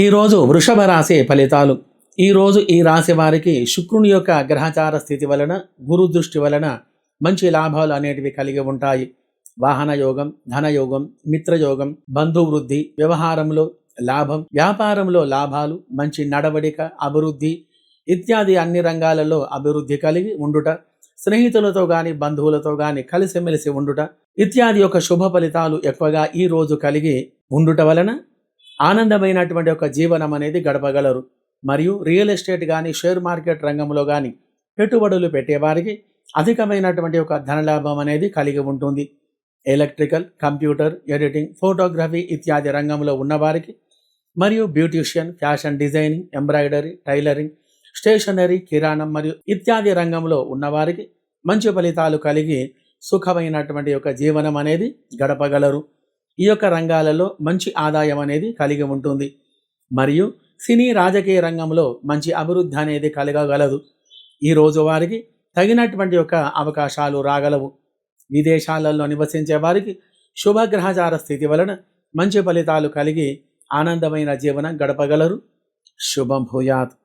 ఈరోజు వృషభ రాశి ఫలితాలు. ఈరోజు ఈ రాశి వారికి శుక్రుని యొక్క గ్రహచార స్థితి వలన గురు దృష్టి వలన మంచి లాభాలు అనేటివి కలిగి ఉంటాయి. వాహన యోగం ధనయోగం మిత్రయోగం బంధువృద్ధి వ్యవహారంలో లాభం వ్యాపారంలో లాభాలు మంచి నడవడిక అభివృద్ధి ఇత్యాది అన్ని రంగాలలో అభివృద్ధి కలిగి ఉండుట స్నేహితులతో కానీ బంధువులతో కానీ కలిసిమెలిసి ఉండుట ఇత్యాది యొక్క శుభ ఫలితాలు ఎక్కువగా ఈ రోజు కలిగి ఉండుట వలన ఆనందమైనటువంటి ఒక జీవనం అనేది గడపగలరు. మరియు రియల్ ఎస్టేట్ కానీ షేర్ మార్కెట్ రంగంలో కానీ పెట్టుబడులు పెట్టేవారికి అధికమైనటువంటి ఒక ధనలాభం అనేది కలిగి ఉంటుంది. ఎలక్ట్రికల్ కంప్యూటర్ ఎడిటింగ్ ఫోటోగ్రఫీ ఇత్యాది రంగంలో ఉన్నవారికి మరియు beautician fashion designing embroidery tailoring stationery కిరాణం మరియు ఇత్యాది రంగంలో ఉన్నవారికి మంచి ఫలితాలు కలిగి సుఖమైనటువంటి యొక్క జీవనం అనేది గడపగలరు. ఈ యొక్క రంగాలలో మంచి ఆదాయం అనేది కలిగి ఉంటుంది. మరియు సినీ రాజకీయ రంగంలో మంచి అభివృద్ధి అనేది కలగగలదు. ఈ రోజు వారికి తగినటువంటి యొక్క అవకాశాలు రాగలవు. విదేశాలలో నివసించే వారికి శుభగ్రహచార స్థితి వలన మంచి ఫలితాలు కలిగి ఆనందమైన జీవనం గడపగలరు. శుభం భూయాత్.